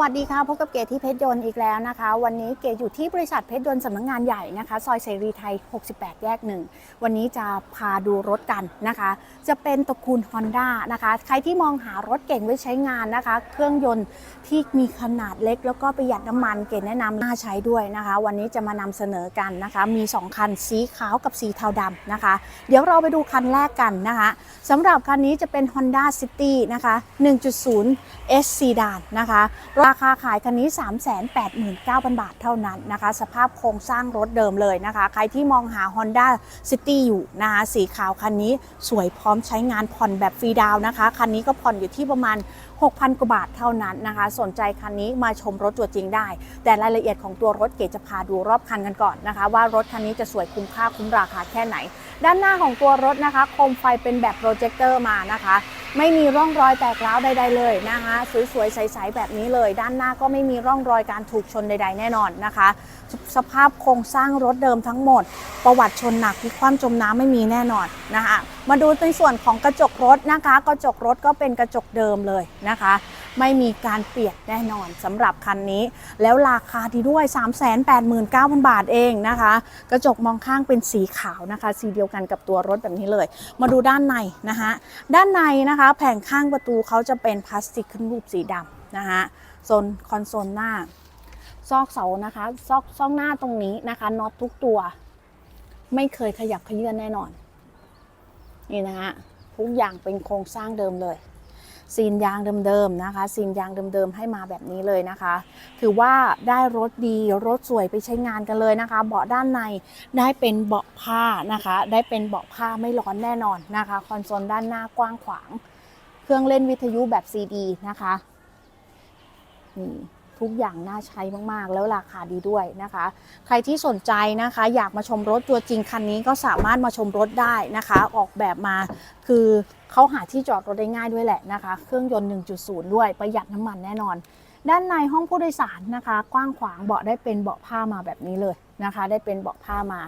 วัสดีค่ะพบกับเกที่เพชรยนต์อีกแล้วนะคะ วันนี้เกอยู่ที่บริษัทเพชรยนต์สำนักงานใหญ่นะคะ ซอยเสรีไทย 68 แยกหนึ่งวันนี้จะพาดูรถกันนะคะ จะเป็นตระกูล Honda นะคะ ใครที่มองหารถเก่งไว้ใช้งานนะคะ เครื่องยนต์ที่มีขนาดเล็ก แล้วก็ประหยัดน้ำมันเกศแนะนำน่าใช้ด้วยนะคะ วันนี้จะมานำเสนอกันนะคะ มี 2 คันสีขาวกับสีเทาดำนะคะ เดี๋ยวเราไปดูคันแรกกันนะคะสำหรับคันนี้จะเป็น Honda City นะคะ 1.0 S Sedan นะคะราคาขายคันนี้ 389,000 บาทเท่านั้นนะคะ สภาพโครงสร้างรถเดิมเลยนะคะ ใครที่มองหา Honda City อยู่นะคะสีขาวคันนี้สวยพร้อมใช้งานผ่อนแบบฟรีดาวน์นะคะ คันนี้ก็ผ่อนอยู่ที่ประมาณ 6,000 กว่าบาทเท่านั้นนะคะ สนใจคันนี้มาชมรถตัวจริงได้ แต่รายละเอียดของตัวรถเก๋จะพาดูรอบคันกันก่อนนะคะ ว่ารถคันนี้จะสวยคุ้มค่าคุ้มราคาแค่ไหน ด้านหน้าของตัวรถนะคะ โคมไฟเป็นแบบโปรเจคเตอร์มานะคะ ไม่มีร่องรอยแตกร้าวใดๆเลยนะคะสวยๆใสๆแบบนี้เลย ด้านหน้าก็ไม่มีร่องรอยการถูกชนใด ๆ แน่นอนนะคะ สภาพโครงสร้างรถเดิมทั้งหมด ประวัติชนหนักพลิกคว่ำจมน้ำไม่มีแน่นอนนะคะมาดูในส่วนของกระจกรถนะคะ กระจกรถก็เป็นกระจกเดิมเลยนะคะ ไม่มีการเปลี่ยนแน่นอนสำหรับคันนี้ แล้วราคาดีด้วย 389,000 บาทเองนะคะ กระจกมองข้างเป็นสีขาวนะคะ สีเดียวกันกับตัวรถแบบนี้เลย มาดูด้านในนะคะ ด้านในนะคะ แผงข้างประตูเขาจะเป็นพลาสติกขึ้นรูปสีดำนะคะโซนคอนโซลหน้า ซอกเสานะคะ ซอกซอกหน้าตรงนี้นะคะน็อตทุกตัว ไม่เคยขยับขยื่นแน่นอน นี่นะฮะทุกอย่างเป็นโครงสร้างเดิมเลยซีนยางเดิมๆนะคะซีนยางเดิมๆให้มาแบบนี้เลยนะคะ ถือว่าได้รถดีรถสวยไปใช้งานกันเลยนะคะ เบาะด้านในได้เป็นเบาะผ้านะคะ ได้เป็นเบาะผ้าไม่ร้อนแน่นอนนะคะ คอนโซลด้านหน้ากว้างขวาง เครื่องเล่นวิทยุแบบซีดีนะคะนี่ ทุกอย่างน่าใช้มากๆ แล้วราคาดีด้วยนะคะ ใครที่สนใจนะคะ อยากมาชมรถตัวจริงคันนี้ก็สามารถมาชมรถได้นะคะ ออกแบบมาคือเขาหาที่จอดรถได้ง่ายด้วยแหละนะคะ เครื่องยนต์ 1.0 ด้วยประหยัดน้ำมันแน่นอน ด้านในห้องผู้โดยสารนะคะ กว้างขวางเบาะได้เป็นเบาะผ้ามาแบบนี้เลยนะคะ ได้เป็นเบาะผ้ามา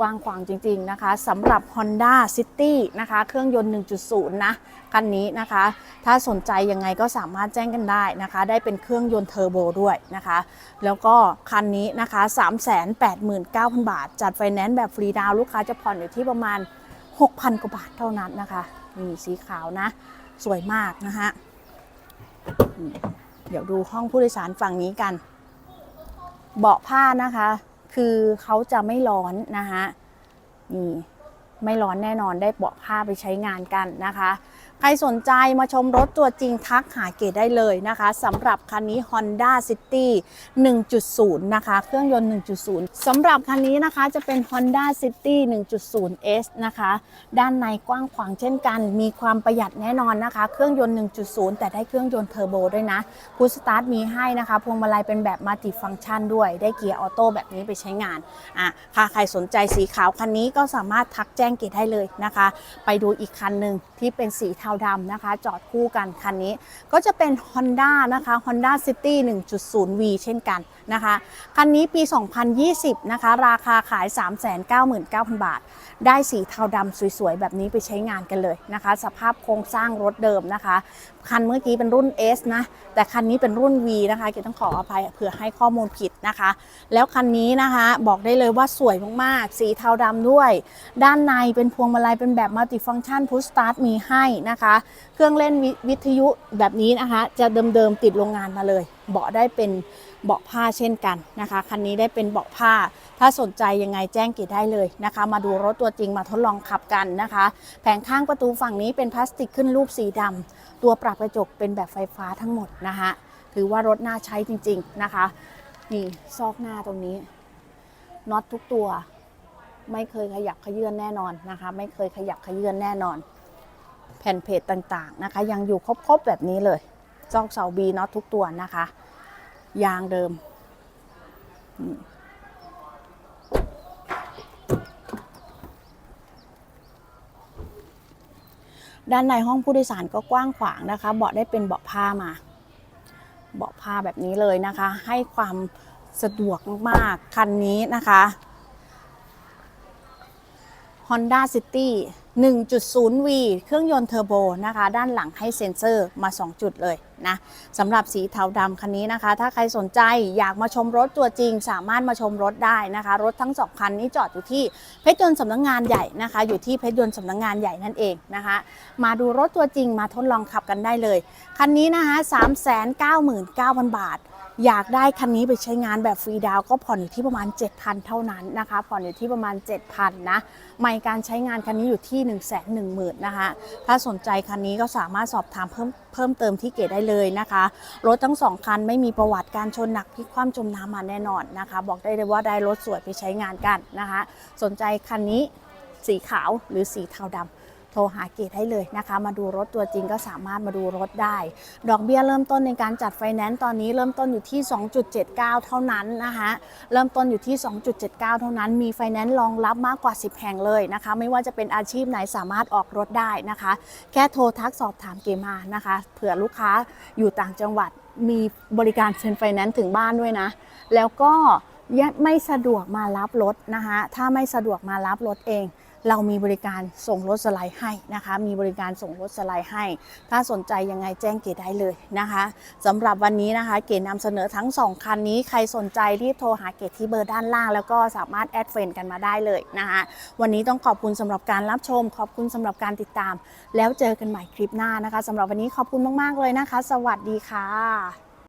กว้างขวางจริง ๆ นะคะสำหรับ Honda City นะคะ เครื่องยนต์ 1.0 นะ คันนี้นะคะ ถ้าสนใจยังไงก็สามารถแจ้งกันได้นะคะ ได้เป็นเครื่องยนต์เทอร์โบด้วยนะคะ แล้วก็คันนี้นะคะ 389,000 บาท จัดไฟแนนซ์แบบฟรีดาวลูกค้าจะผ่อนอยู่ที่ประมาณ 6,000 กว่าบาทเท่านั้นนะคะนี่สีขาวนะ สวยมากนะคะเดี๋ยวดูห้องผู้โดยสารฝั่งนี้กัน เบาะผ้านะคะ คือเขาจะไม่ร้อนนะคะนี่ไม่ร้อนแน่นอนได้เบาะผ้าไปใช้งานกันนะคะ ใครสนใจมาชมรถตัวจริงทักหาเกดได้เลยนะคะสำหรับคันนี้ Honda City 1.0 นะคะ เครื่องยนต์ 1.0 สำหรับคันนี้นะคะจะเป็น Honda City 1.0 S นะคะ ด้านในกว้างขวางเช่นกัน มีความประหยัดแน่นอนนะคะ เครื่องยนต์ 1.0 แต่ได้เครื่องยนต์เทอร์โบด้วยนะพุชสตาร์ทมีให้นะคะ พวงมาลัยเป็นแบบมัลติฟัง c t ชันด้วย ได้เกียร์ออโต้แบบนี้ไปใช้งานอะค่ะใครสนใจสีขาวคันนี้ก็สามารถทักแจ้งเกดได้เลยนะคะ ไปดูอีกคันหนึ่งที่เป็นสีเทาดำนะคะ จอดคู่กันคันนี้ ก็จะเป็น Honda นะคะ Honda City 1.0V เช่นกันนะคะ คันนี้ปี 2020 นะคะ ราคาขาย 399,000 บาท ได้สีเทาดำสวยๆ แบบนี้ไปใช้งานกันเลยนะคะ สภาพโครงสร้างรถเดิมนะคะ คันเมื่อกี้เป็นรุ่น S นะ แต่คันนี้เป็นรุ่น V นะคะ เกต้องขออภัยเผื่อให้ข้อมูลผิดนะคะ แล้วคันนี้นะคะบอกได้เลยว่าสวยมากๆ สีเทาดำด้วย ด้านในเป็นพวงมาลัยเป็นแบบมัลติฟัง c t ชันพุชสตาร์ทมีให้นะคะ เครื่องเล่นวิวิทยุแบบนี้นะคะ จะเดิมๆติดโรงงานมาเลย เบาะได้เป็น เบาะผ้าเช่นกันนะคะ คันนี้ได้เป็นเบาะผ้า ถ้าสนใจยังไงแจ้งเกดได้เลยนะคะ มาดูรถตัวจริงมาทดลองขับกันนะคะ แผงข้างประตูฝั่งนี้เป็นพลาสติกขึ้นรูปสีดำตัวปรับกระจกเป็นแบบไฟฟ้าทั้งหมดนะคะถือว่ารถน่าใช้จริง ๆนะคะ นี่ซอกหน้าตรงนี้น็อตทุกตัว ไม่เคยขยับขยื่นแน่นอนนะคะ ไม่เคยขยับขยื่นแน่นอน แผ่นเพจต่างๆนะคะ ยังอยู่ครบๆแบบนี้เลยซอกเสาบีน็อตทุกตัวนะคะ ยางเดิม ด้านในห้องผู้โดยสารก็กว้างขวางนะคะ เบาะได้เป็นเบาะผ้ามา เบาะผ้าแบบนี้เลยนะคะ ให้ความสะดวกมากๆคันนี้นะคะ Honda City 1.0V เครื่องยนต์เทอร์โบนะคะ ด้านหลังให้เซ็นเซอร์มา 2 จุดเลยนะสำหรับสีเทาดำคันนี้นะคะ ถ้าใครสนใจอยากมาชมรถตัวจริง สามารถมาชมรถได้นะคะ รถทั้งสองคันนี้จอดอยู่ที่เพชรยนต์สำนักงงานใหญ่นะคะ อยู่ที่เพชรยนต์สำนักงงานใหญ่นั่นเองนะคะ มาดูรถตัวจริงมาทดลองขับกันได้เลย คันนี้นะคะ 399,000 บาท อยากได้คันนี้ไปใช้งานแบบฟรีดาวก็ผ่อนอยู่ที่ประมาณ 7,000 เท่านั้นนะคะ ผ่อนอยู่ที่ประมาณ 7,000นะไม่การใช้งานคันนี้อยู่ที่ 1 1 0 0 0 0นะคะถ้าสนใจคันนี้ก็สามารถสอบถามเพิ่มเพิ่มเติมที่เกดได้เลยนะคะรถทั้งสองคันไม่มีประวัติการชนหนักพลิกคว่ำจมน้ำมาแน่นอนนะคะ บอกได้เลยว่าได้รถสวยไปใช้งานกันนะคะ สนใจคันนี้สีขาวหรือสีเทาดำ โทรหาเกดได้เลยนะคะ มาดูรถตัวจริงก็สามารถมาดูรถได้ ดอกเบี้ยเริ่มต้นในการจัดไฟแนนซ์ตอนนี้เริ่มต้นอยู่ที่ 2.79 เท่านั้นนะคะเริ่มต้นอยู่ที่ 2.79 เท่านั้น มีไฟแนนซ์รองรับมากกว่า 10 แห่งเลยนะคะ ไม่ว่าจะเป็นอาชีพไหนสามารถออกรถได้นะคะ แค่โทรทักสอบถามเกมานะคะเผื่อลูกค้าอยู่ต่างจังหวัดมีบริการเซ็นไฟแนนซ์ถึงบ้านด้วยนะ แล้วก็ ไม่สะดวกมารับรถนะคะถ้าไม่สะดวกมารับรถเอง เรามีบริการส่งรถสไลด์ให้นะคะ มีบริการส่งรถสไลด์ให้ ถ้าสนใจยังไงแจ้งเกดได้เลยนะคะสำหรับวันนี้นะคะ เกดนำเสนอทั้ง 2 คันนี้ ใครสนใจรีบโทรหาเกดที่เบอร์ด้านล่าง แล้วก็สามารถแอดเฟรนด์กันมาได้เลยนะคะวันนี้ต้องขอบคุณสำหรับการรับชม ขอบคุณสำหรับการติดตาม แล้วเจอกันใหม่คลิปหน้านะคะสำหรับวันนี้ขอบคุณมากๆเลยนะคะ สวัสดีค่ะ